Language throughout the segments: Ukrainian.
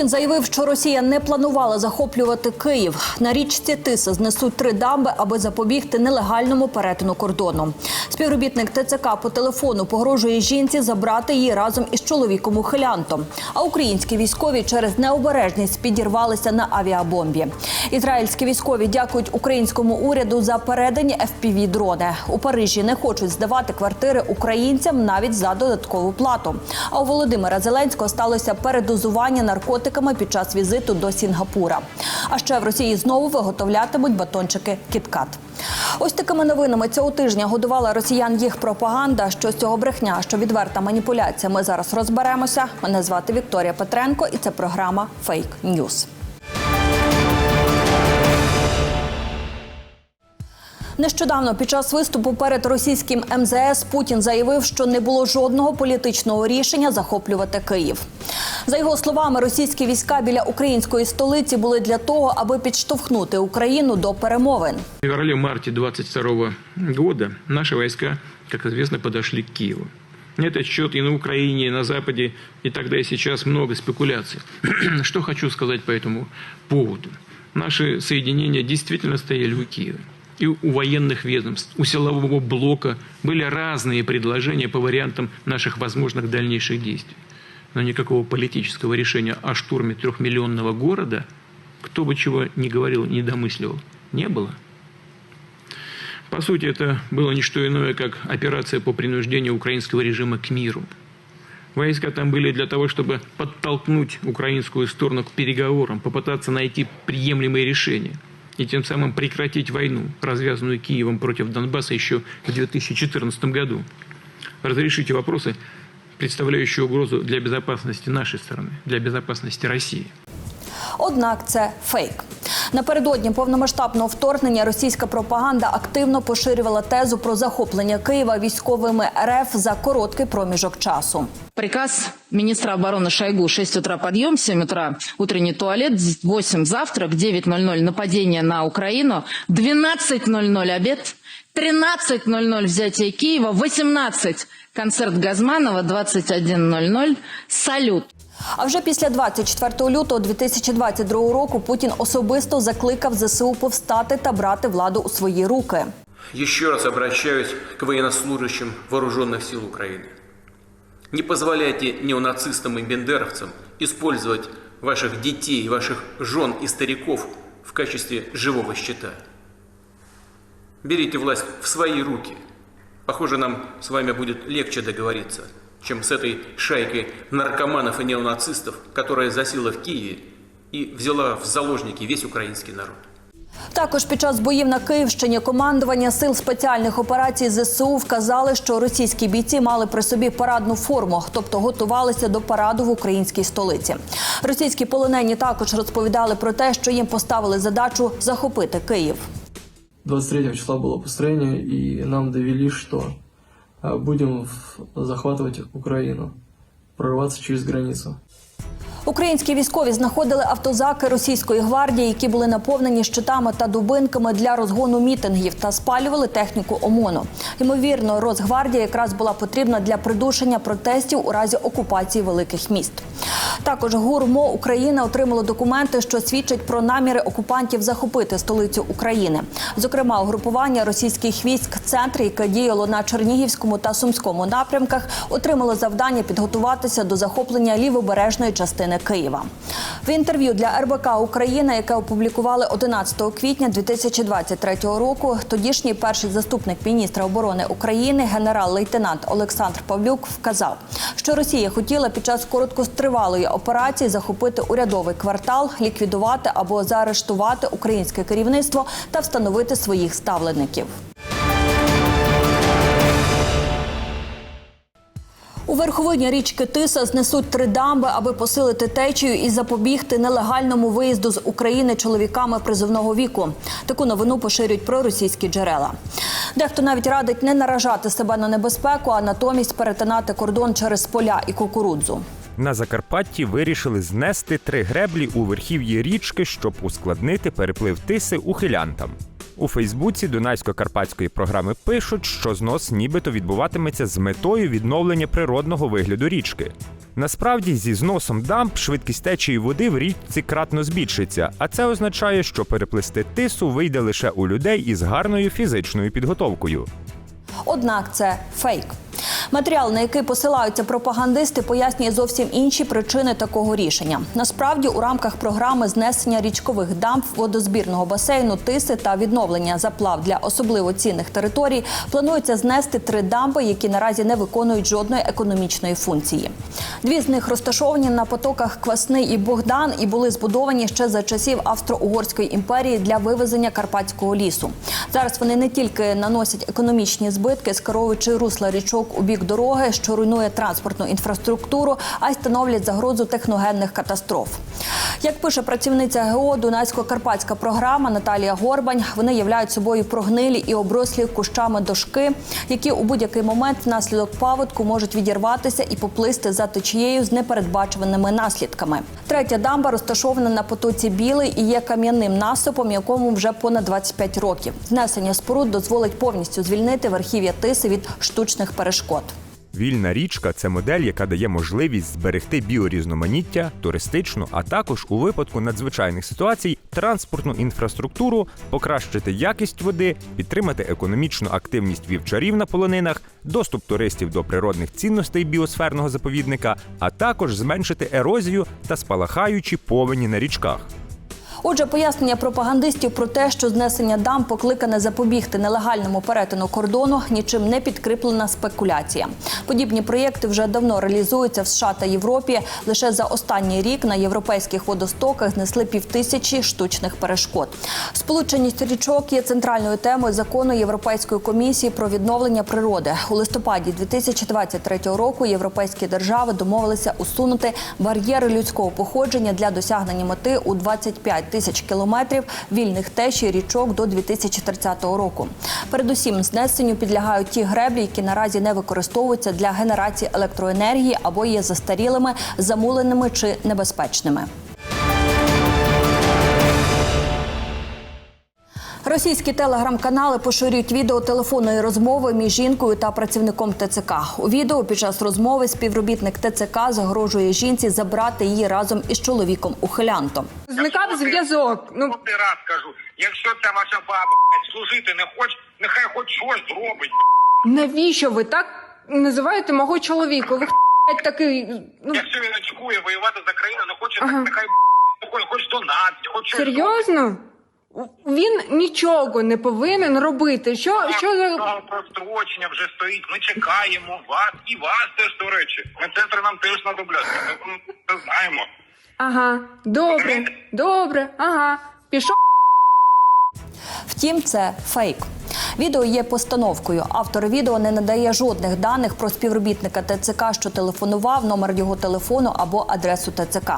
Путін заявив, що Росія не планувала захоплювати Київ. На річці Тиса знесуть три дамби, аби запобігти нелегальному перетину кордону. Співробітник ТЦК по телефону погрожує жінці забрати її разом із чоловіком ухилянтом. А українські військові через необережність підірвалися на авіабомбі. Ізраїльські військові дякують українському уряду за передані fpv дрони. У Парижі не хочуть здавати квартири українцям навіть за додаткову плату. А у Володимира Зеленського сталося передозування наркотиками під час візиту до Сінгапура. А ще в Росії знову виготовлятимуть батончики Кіткат. Ось такими новинами цього тижня годувала росіян їх пропаганда. Що з цього брехня, що відверта маніпуляція. Ми зараз розберемося. Мене звати Вікторія Петренко, і це програма Фейк Ньюз. Нещодавно під час виступу перед російським МЗС Путін заявив, що не було жодного політичного рішення захоплювати Київ. За його словами, російські війська біля української столиці були для того, аби підштовхнути Україну до перемовин. В феврале-марте 22 года наши войска, как известно, подошли к Киеву. На этот счет и на Украине, и на Западе, и тогда и сейчас много спекуляций. Что хочу сказать по этому поводу. Наши соединения действительно стояли у Киева. И у военных ведомств, у силового блока были разные предложения по вариантам наших возможных дальнейших действий. Но никакого политического решения о штурме трехмиллионного города, кто бы чего ни говорил, ни домысливал, не было. По сути, это было не что иное, как операция по принуждению украинского режима к миру. Войска там были для того, чтобы подтолкнуть украинскую сторону к переговорам, попытаться найти приемлемые решения и тем самым прекратить войну, развязанную Киевом против Донбасса еще в 2014 году. Разрешите вопросы, представляющие угрозу для безопасности нашей страны, для безопасности России. Однак це фейк. Напередодні повномасштабного вторгнення російська пропаганда активно поширювала тезу про захоплення Києва військовими РФ за короткий проміжок часу. Приказ министра обороны Шойгу 6 утра подъем, 7 утра утренний туалет, 8 завтрак, 9.00 нападение на Украину, 12.00 обед, 13.00 взятие Киева, 18 концерт Газманова, 21.00 салют. А вже після 24 лютого 2022 року Путін особисто закликав ЗСУ повстати та брати владу у свої руки. Еще раз обращаюсь к военнослужащим вооруженных сил Украины. Не позволяйте неонацистам и бендеровцам использовать ваших детей, ваших жен и стариков в качестве живого щита. Берите власть в свои руки. Похоже, нам с вами будет легче договориться, чем с этой шайкой наркоманов и неонацистов, которая засела в Киеве и взяла в заложники весь украинский народ. Також під час боїв на Київщині командування сил спеціальних операцій ЗСУ вказали, що російські бійці мали при собі парадну форму, тобто готувалися до параду в українській столиці. Російські полонені також розповідали про те, що їм поставили задачу захопити Київ. 23 числа было построение, и нам довели, что а, будем в- захватывать Украину, через границу. Українські військові знаходили автозаки російської гвардії, які були наповнені щитами та дубинками для розгону мітингів та спалювали техніку ОМОНу. Ймовірно, Росгвардія якраз була потрібна для придушення протестів у разі окупації великих міст. Також ГУРМО України отримало документи, що свідчать про наміри окупантів захопити столицю України. Зокрема, угрупування російських військ «Центр», яке діяло на Чернігівському та Сумському напрямках, отримало завдання підготуватися до захоплення лівобережної частини Києва. В інтерв'ю для РБК Україна, яке опублікували 11 квітня 2023 року, тодішній перший заступник міністра оборони України, генерал-лейтенант Олександр Павлюк, вказав, що Росія хотіла під час короткостривалої операції захопити урядовий квартал, ліквідувати або заарештувати українське керівництво та встановити своїх ставлеників. У верховині річки Тиса знесуть три дамби, аби посилити течію і запобігти нелегальному виїзду з України чоловіками призовного віку. Таку новину поширюють проросійські джерела. Дехто навіть радить не наражати себе на небезпеку, а натомість перетинати кордон через поля і кукурудзу. На Закарпатті вирішили знести три греблі у верхів'ї річки, щоб ускладнити переплив тиси ухилянтам. У Фейсбуці Дунайсько-карпатської програми пишуть, що знос нібито відбуватиметься з метою відновлення природного вигляду річки. Насправді, зі зносом дамб швидкість течії води в річці кратно збільшиться, а це означає, що переплисти тису вийде лише у людей із гарною фізичною підготовкою. Однак це фейк. Матеріал, на який посилаються пропагандисти, пояснює зовсім інші причини такого рішення. Насправді, у рамках програми знесення річкових дамб водозбірного басейну Тиси та відновлення заплав для особливо цінних територій планується знести три дамби, які наразі не виконують жодної економічної функції. Дві з них розташовані на потоках Квасний і Богдан і були збудовані ще за часів Австро-Угорської імперії для вивезення карпатського лісу. Зараз вони не тільки наносять економічні збитки, скеровуючи русла річок у бік дороги, що руйнує транспортну інфраструктуру, а й становлять загрозу техногенних катастроф. Як пише працівниця ГО Дунайсько-Карпатська програма Наталія Горбань, вони являють собою прогнилі і оброслі кущами дошки, які у будь-який момент внаслідок паводку можуть відірватися і поплисти за течією з непередбачуваними наслідками. Третя дамба розташована на потоці Білий і є кам'яним насипом, якому вже понад 25 років. Знесення споруд дозволить повністю звільнити верхів'я тиси від штучних перешкод. Вільна річка це модель, яка дає можливість зберегти біорізноманіття, туристичну, а також у випадку надзвичайних ситуацій транспортну інфраструктуру, покращити якість води, підтримати економічну активність вівчарів на полонинах, доступ туристів до природних цінностей біосферного заповідника, а також зменшити ерозію та спалахаючі повені на річках. Отже, пояснення пропагандистів про те, що знесення дам покликане запобігти нелегальному перетину кордону, нічим не підкріплена спекуляція. Подібні проєкти вже давно реалізуються в США та Європі. Лише за останній рік на європейських водостоках знесли півтисячі штучних перешкод. Сполученість річок є центральною темою закону Європейської комісії про відновлення природи. У листопаді 2023 року європейські держави домовилися усунути бар'єри людського походження для досягнення мети у 25 тисяч кілометрів вільних течій річок до 2030 року. Передусім, знесенню підлягають ті греблі, які наразі не використовуються для генерації електроенергії або є застарілими, замуленими чи небезпечними. Російські телеграм-канали поширюють відео телефонної розмови між жінкою та працівником ТЦК. У відео під час розмови співробітник ТЦК загрожує жінці забрати її разом із чоловіком ухилянтом. Зникав зв'язок. Ну Ти раз кажу, якщо ця ваша баба служити не хоче, нехай хоч щось зробить. навіщо ви так називаєте мого чоловіка? Ви такий. Ну Якщо він очікує воювати за країну, не хоче, Ага. так нехай хоч, хоч донатить, хоч щось серйозно? Він нічого не повинен робити. Що, зробить. що за Справа про вже стоїть. Ми чекаємо вас і вас теж, до речі. Медсестри нам теж знадобляться. Ми це знаємо. ага, добре, добре, ага. Пішов. Втім, це фейк. Відео є постановкою. Автор відео не надає жодних даних про співробітника ТЦК, що телефонував, номер його телефону або адресу ТЦК.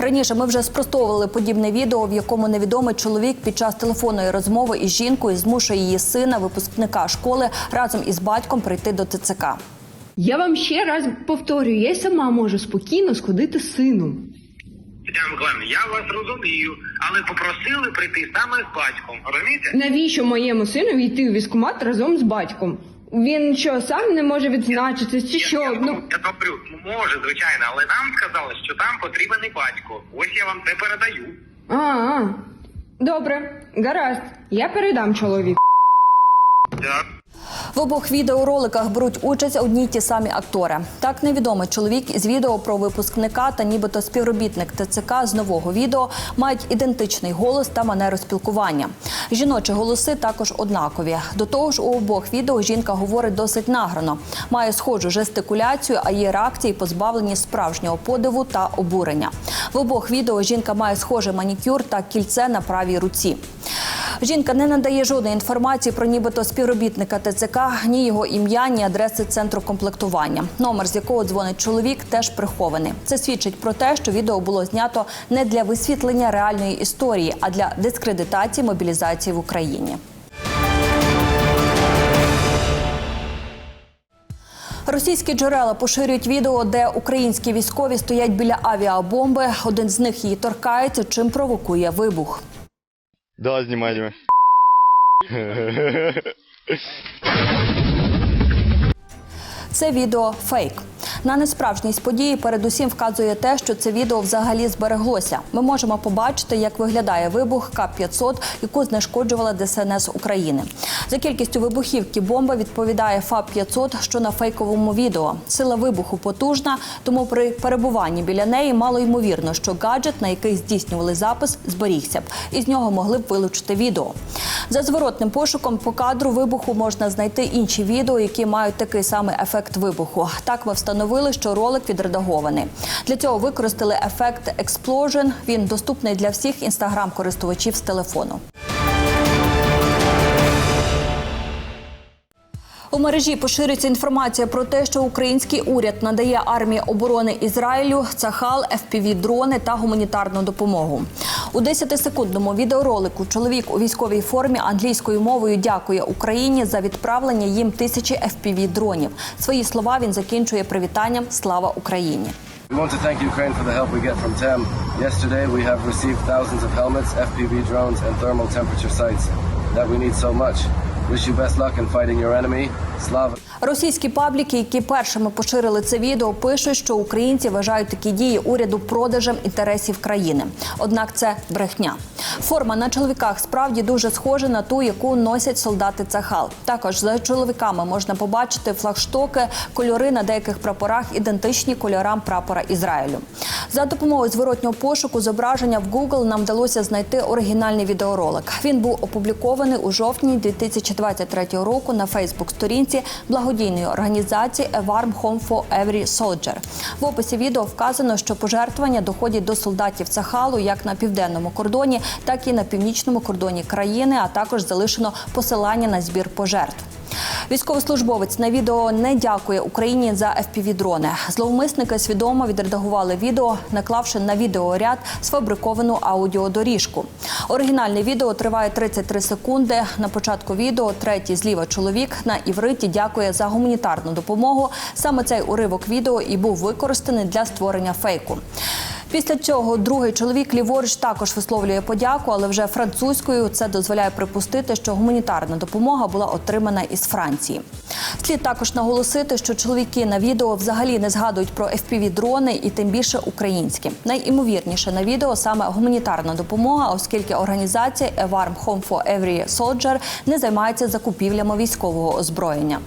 Раніше ми вже спростовували подібне відео, в якому невідомий чоловік під час телефонної розмови із жінкою змушує її сина, випускника школи, разом із батьком прийти до ТЦК. Я вам ще раз повторюю, я сама можу спокійно сходити з сином. Тетяна Миколаївна, я вас розумію, але попросили прийти саме з батьком. Розумієте? Навіщо моєму сину йти у військкомат разом з батьком? Він що, сам не може відзначитись, чи що? Я, Ну я добрю, може, звичайно, але нам сказали, що там потрібен і батько. Ось я вам це передаю. а, а. добре, гаразд. Я передам чоловіку. Так. В обох відеороликах беруть участь одні й ті самі актори. Так невідомий чоловік із відео про випускника та нібито співробітник ТЦК з нового відео мають ідентичний голос та манеру спілкування. Жіночі голоси також однакові. До того ж, у обох відео жінка говорить досить награно, має схожу жестикуляцію, а її реакції позбавлені справжнього подиву та обурення. В обох відео жінка має схожий манікюр та кільце на правій руці. Жінка не надає жодної інформації про нібито співробітника ТЦК, ні його ім'я, ні адреси центру комплектування. Номер, з якого дзвонить чоловік, теж прихований. Це свідчить про те, що відео було знято не для висвітлення реальної історії, а для дискредитації мобілізації в Україні. Російські джерела поширюють відео, де українські військові стоять біля авіабомби. Один з них її торкається, чим провокує вибух. Да, знімаємо. Це відео фейк. На несправжність події передусім вказує те, що це відео взагалі збереглося. Ми можемо побачити, як виглядає вибух К-500, яку знешкоджувала ДСНС України. За кількістю вибухівки бомба відповідає ФАП-500, що на фейковому відео. Сила вибуху потужна, тому при перебуванні біля неї мало ймовірно, що гаджет, на який здійснювали запис, зберігся б, і з нього могли б вилучити відео. За зворотним пошуком по кадру вибуху можна знайти інші відео, які мають такий самий ефект вибуху. Так ми встановили, що ролик відредагований. Для цього використали ефект Explosion. Він доступний для всіх інстаграм-користувачів з телефону. У мережі поширюється інформація про те, що український уряд надає армії оборони Ізраїлю цахал, fpv дрони та гуманітарну допомогу. У 10-секундному відеоролику чоловік у військовій формі англійською мовою дякує Україні за відправлення їм тисячі fpv дронів. Свої слова він закінчує привітанням Слава Україні. We want to thank Ukraine for the help we get from TEM. Yesterday, we have received thousands of helmets, FPV drones, and thermal temperature sights that we need so much. Wish you best luck in fighting your enemy. Slava. Російські пабліки, які першими поширили це відео, пишуть, що українці вважають такі дії уряду продажем інтересів країни. Однак це брехня. Форма на чоловіках справді дуже схожа на ту, яку носять солдати Цахал. Також за чоловіками можна побачити флагштоки, кольори на деяких прапорах ідентичні кольорам прапора Ізраїлю. За допомогою зворотнього пошуку зображення в Google нам вдалося знайти оригінальний відеоролик. Він був опублікований у жовтні 2023 року на Фейсбук-сторінці благодійної організації A Warm Home for Every Soldier. В описі відео вказано, що пожертвування доходять до солдатів Цахалу як на південному кордоні, так і на північному кордоні країни, а також залишено посилання на збір пожертв. Військовослужбовець на відео не дякує Україні за FPV-дрони. Зловмисники свідомо відредагували відео, наклавши на відеоряд сфабриковану аудіодоріжку. Оригінальне відео триває 33 секунди. На початку відео третій зліва чоловік на івриті дякує за гуманітарну допомогу. Саме цей уривок відео і був використаний для створення фейку. Після цього другий чоловік ліворуч також висловлює подяку, але вже французькою це дозволяє припустити, що гуманітарна допомога була отримана із Франції. Слід також наголосити, що чоловіки на відео взагалі не згадують про fpv дрони і тим більше українські. Найімовірніше на відео саме гуманітарна допомога, оскільки організація A Warm Home for Every Soldier не займається закупівлями військового озброєння.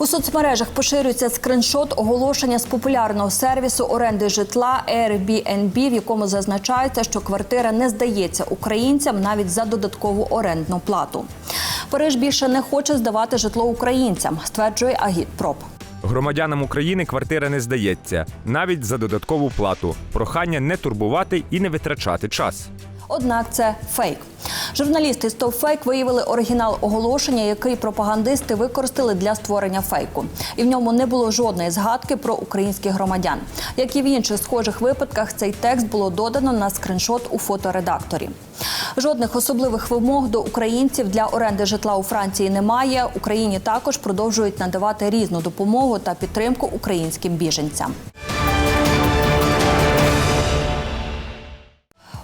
У соцмережах поширюється скриншот оголошення з популярного сервісу оренди житла Airbnb, в якому зазначається, що квартира не здається українцям навіть за додаткову орендну плату. Париж більше не хоче здавати житло українцям, стверджує Агітпроп. Громадянам України квартира не здається навіть за додаткову плату. Прохання не турбувати і не витрачати час. Однак це фейк. Журналісти з Фейк виявили оригінал оголошення, який пропагандисти використали для створення фейку. І в ньому не було жодної згадки про українських громадян. Як і в інших схожих випадках, цей текст було додано на скриншот у фоторедакторі. Жодних особливих вимог до українців для оренди житла у Франції немає. Україні також продовжують надавати різну допомогу та підтримку українським біженцям.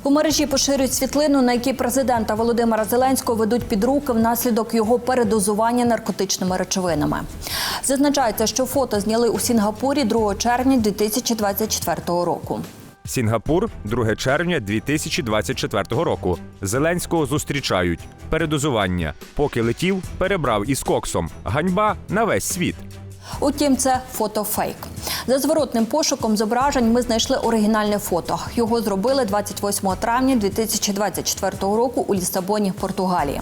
У мережі поширюють світлину, на якій президента Володимира Зеленського ведуть під руки внаслідок його передозування наркотичними речовинами. Зазначається, що фото зняли у Сінгапурі 2 червня 2024 року. Сінгапур, 2 червня 2024 року. Зеленського зустрічають. Передозування. Поки летів, перебрав із коксом. Ганьба на весь світ. Утім, це фото фейк. За зворотним пошуком зображень ми знайшли оригінальне фото. Його зробили 28 травня 2024 року у Лісабоні, Португалії.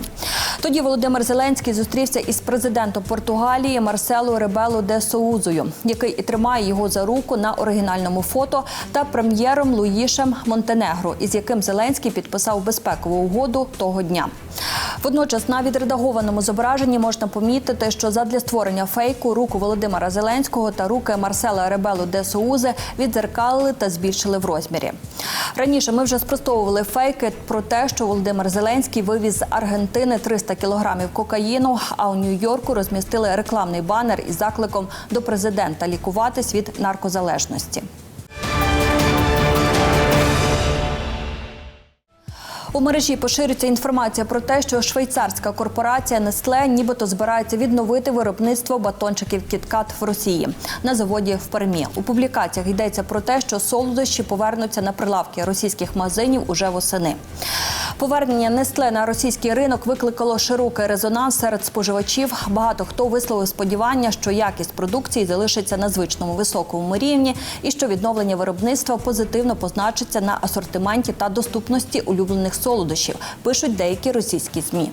Тоді Володимир Зеленський зустрівся із президентом Португалії Марсело Ребело де Соузою, який і тримає його за руку на оригінальному фото, та прем'єром Луїшем Монтенегро, із яким Зеленський підписав безпекову угоду того дня. Водночас на відредагованому зображенні можна помітити, що задля створення фейку руку Володимира Зеленського та руки Марсела Ребелу де Соузи відзеркалили та збільшили в розмірі. Раніше ми вже спростовували фейки про те, що Володимир Зеленський вивіз з Аргентини 300 кілограмів кокаїну. А у Нью-Йорку розмістили рекламний банер із закликом до президента лікуватись від наркозалежності. У мережі поширюється інформація про те, що швейцарська корпорація Nestle нібито збирається відновити виробництво батончиків KitKat в Росії на заводі в Пермі. У публікаціях йдеться про те, що солодощі повернуться на прилавки російських магазинів уже восени. Повернення Nestle на російський ринок викликало широкий резонанс серед споживачів. Багато хто висловив сподівання, що якість продукції залишиться на звичному високому рівні, і що відновлення виробництва позитивно позначиться на асортименті та доступності улюблених солодощів. Пишуть деякі російські змі.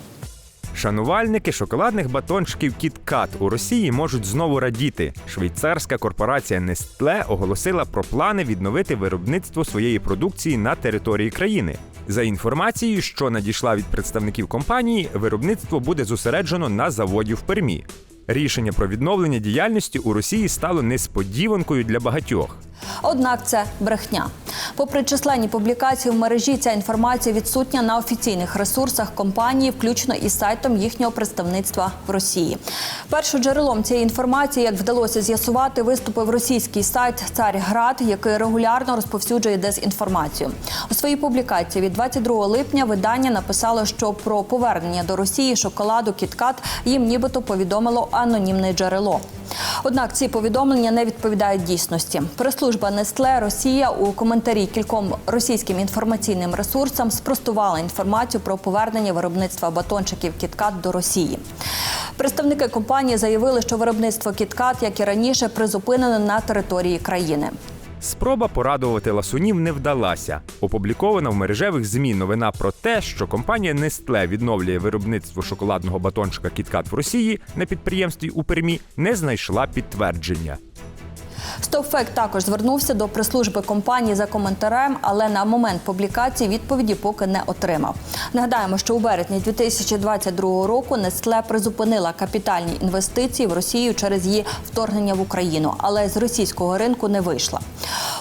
Шанувальники шоколадних батончиків KitKat у Росії можуть знову радіти. Швейцарська корпорація Nestle оголосила про плани відновити виробництво своєї продукції на території країни. За інформацією, що надійшла від представників компанії, виробництво буде зосереджено на заводі в Пермі. Рішення про відновлення діяльності у Росії стало несподіванкою для багатьох. Однак це брехня. Попри численні публікації в мережі, ця інформація відсутня на офіційних ресурсах компанії, включно із сайтом їхнього представництва в Росії. Першоджерелом цієї інформації, як вдалося з'ясувати, виступив російський сайт Царьград, який регулярно розповсюджує дезінформацію. У своїй публікації від 22 липня видання написало, що про повернення до Росії шоколаду Кіткат їм нібито повідомило анонімне джерело. Однак ці повідомлення не відповідають дійсності. Прес-служба Нестле Росія у коментарі кільком російським інформаційним ресурсам спростувала інформацію про повернення виробництва батончиків Кіткат до Росії. Представники компанії заявили, що виробництво Кіткат, як і раніше, призупинено на території країни. Спроба порадувати ласунів не вдалася. Опублікована в мережевих ЗМІ новина про те, що компанія Nestle відновлює виробництво шоколадного батончика Кіткат в Росії на підприємстві у Пермі, не знайшла підтвердження. Стопфект також звернувся до прес-служби компанії за коментарем, але на момент публікації відповіді поки не отримав. Нагадаємо, що у березні 2022 року Nestle призупинила капітальні інвестиції в Росію через її вторгнення в Україну, але з російського ринку не вийшла.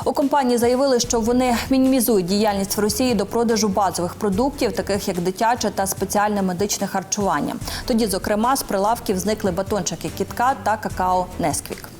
У компанії заявили, що вони мінімізують діяльність в Росії до продажу базових продуктів, таких як дитяче та спеціальне медичне харчування. Тоді, зокрема, з прилавків зникли батончики Кітка та какао Несквік.